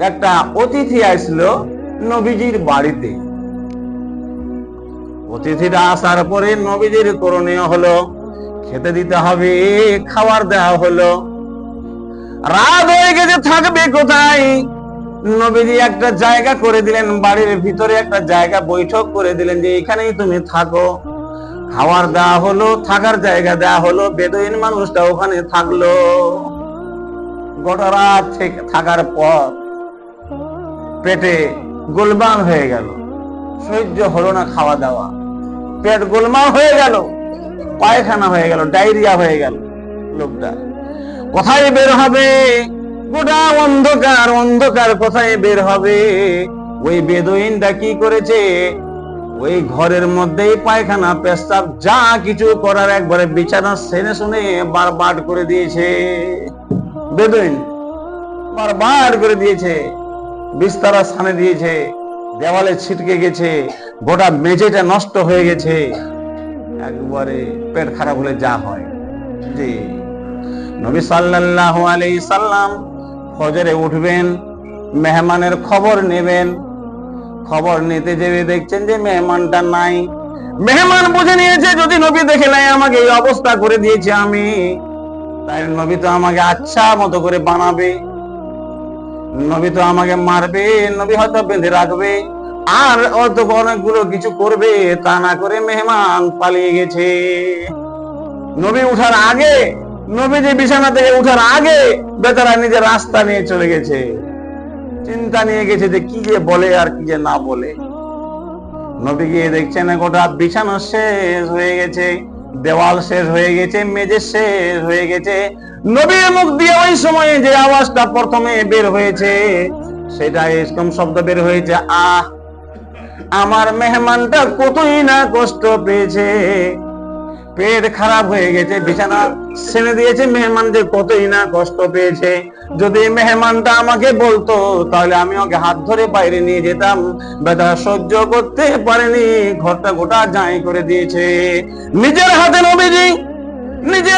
একটা অতিথি আসলো নবীজির বাড়িতে। অতিথিরা আসার পরে নবীজির করণীয় হলো, খেতে দিতে হবে, খাবার দেওয়া হলো। রাত হয়ে গেছে, থাকবে কোথায়? নবীজি একটা জায়গা করে দিলেন, বাড়ির ভিতরে একটা জায়গা বৈঠক করে দিলেন যে এখানেই তুমি থাকো। খাবার দেওয়া হলো, থাকার জায়গা দেওয়া হলো, বেদইন মানুষটা ওখানে থাকল। গোটা রাত থেকে থাকার পর পেটে গোলমাল হয়ে গেল। সহ্য হলো না খাওয়া দাওয়া। পেট গোলমাল হয়ে গেল, পায়খানা হয়ে গেল, ডায়রিয়া হয়ে গেল লোকটা। কোথায় বের হবে? গোটা অন্ধকার অন্ধকার কোথায় বের হবে? ওই বেদইনটা কি করেছে? ওই ঘরের মধ্যেই পায়খানা পেস্তাব যা কিছু করার একবারে বিছানা সেনে শুনে বারবার করে দিয়েছে। বেদইন বারবার করে দিয়েছে। বিস্তারা স্থানে দিয়েছে, দেওয়ালে ছিটকে গেছে, গোটা মেঝেটা নষ্ট হয়ে গেছে। একবারে পেট খারাপ হলে যা হয়। জি। নবী সাল্লাল্লাহু আলাইহি সাল্লাম ফজরে উঠবেন, মেহমানের খবর নেবেন। খবর নিতে যেয়ে দেখছেন যে মেহমানটা নাই। মেহমান বুঝে নিয়েছে, যদি নবী দেখে নাই আমাকে এই অবস্থা করে দিয়েছে আমি তাই নবী তো আমাকে আচ্ছা মতো করে বানাবে। নবী তো আমাকে মারবে, নবী হয়তো বেঁধে রাখবে। আর অত অনেকগুলো কিছু করবে, তা না করে মেহমান পালিয়ে গেছে। নবী উঠার আগে নবী যে বিছানা থেকে উঠার আগে বেচারা নিজের রাস্তা নিয়ে চলে গেছে। চিন্তা নিয়ে গেছে যে কি যে বলে আর কি যে না বলে। নবী গিয়ে দেখছেন গোটা বিছানা শেষ হয়ে গেছে, দেওয়াল শেষ হয়ে গেছে, মেঝে শেষ হয়ে গেছে। নবীর মুখ দিয়ে ওই সময়ে যে আওয়াজটা প্রথমে বের হয়েছে, সেটা এরকম শব্দ বের হয়েছে, আহ, আমার মেহমানটা কতই না কষ্ট পেয়েছে। পেট খারাপ হয়ে গেছে, বিছানা ছেড়ে দিয়েছে, মেহমান যে কতই না কষ্ট পেয়েছে। যদি মেহমানটা আমাকে বলতো, তাহলে আমি ওকে হাত ধরে বাইরে নিয়ে যেতাম। বেদা সহ্য করতে পারেনি, ঘরটা গোটা যাই করে দিয়েছে। নিজের হাতে নবীজি, নিজের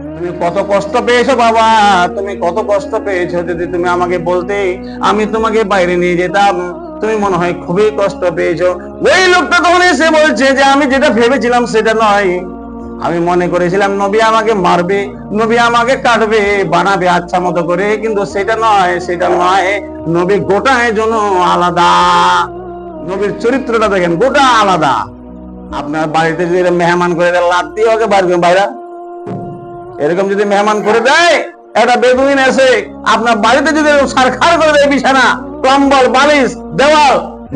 তুমি কত কষ্ট পেয়েছ বাবা? তুমি কত কষ্ট পেয়েছ যদি তুমি আমাকে বলতে, আমি তোমাকে বাইরে নিয়ে যেতাম। তুমি মনে হয় খুবই কষ্ট পেয়েছ। ওই লোকটা তখন এসে বলছে যে, আমি যেটা ভেবেছিলাম সেটা নয়। আমি মনে করেছিলাম, নবী আমাকে মারবে, নবী আমাকে কাটবে, বানাবে আচ্ছা মতো করে। কিন্তু সেটা নয় সেটা নয়, নবী গোটায় জন্য আলাদা। নবীর চরিত্রটা দেখেন, গোটা আলাদা। আপনার বাড়িতে যদি মেহমান করে লাভ দিয়ে ওকে বাইরে বাইরা এরকম যদি মেহমান করে দেয়, একটা বেদুইন এসে আপনার বাড়িতে যদি সারখার করে দেয় বিছানা, কম্বল, বালিশ, দেওয়াল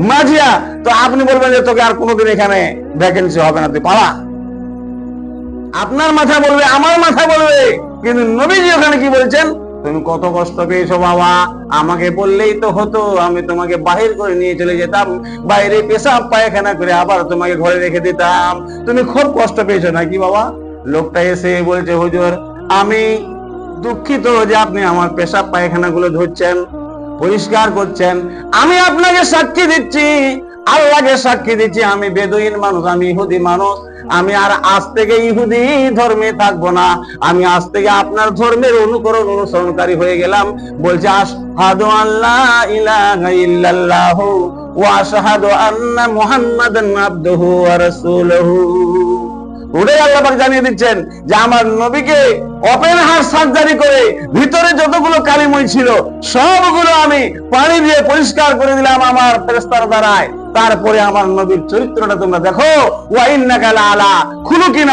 মাঝিয়া তো আপনি বলবেন যে তোকে আর কোনোদিন এখানে ভ্যাকেন্সি হবে না, তুই পালা। আপনার মাথা বলবে, আমার মাথা বলবে, কিন্তু নবীজি ওখানে কি বলছেন? তুমি কত কষ্ট পেয়েছ বাবা, আমাকে বললেই তো হতো, আমি তোমাকে বাহির করে নিয়ে চলে যেতাম, বাইরে পেশাব, পায়খানা করে আবার তোমাকে ঘরে রেখে দিতাম। তুমি খুব কষ্ট পেয়েছ নাকি বাবা? লোকটা এসে বলছে, হুজুর, আমি দুঃখিত যে আপনি আমার পেশাব পায়খানা গুলো ধরছেন, পরিষ্কার করছেন। আমি আপনাকে সাক্ষী দিচ্ছি, আল্লাহকে সাক্ষী দিচ্ছি, আমি বেদুইন মানুষ, আমি ইহুদি মানুষ। আমি আর আজ থেকে ইহুদি ধর্মে থাকব না। আমি আজ থেকে আপনার ধর্মের অনুকরণ অনুসরণকারী হয়ে গেলাম। বলছে, আশহাদু আল্লাহ ইলাহা ইল্লাল্লাহ ওয়া আশহাদু আন্না মুহাম্মাদান আবদুহু ওয়া রাসূলুহু। ওটাই জানিয়ে দিচ্ছেন যে আমার নবীকে হার্ট সার্জারি করে ভিতরে যতগুলো কালিময় ছিল, সবগুলো আমি পানি দিয়ে পরিষ্কার করে দিলাম আমার ফেরেস্তার দ্বারায়। তারপরে আমার নবীর চরিত্রটা তোমরা দেখো। ওয়াইন্নাকা আলা খুলুকিন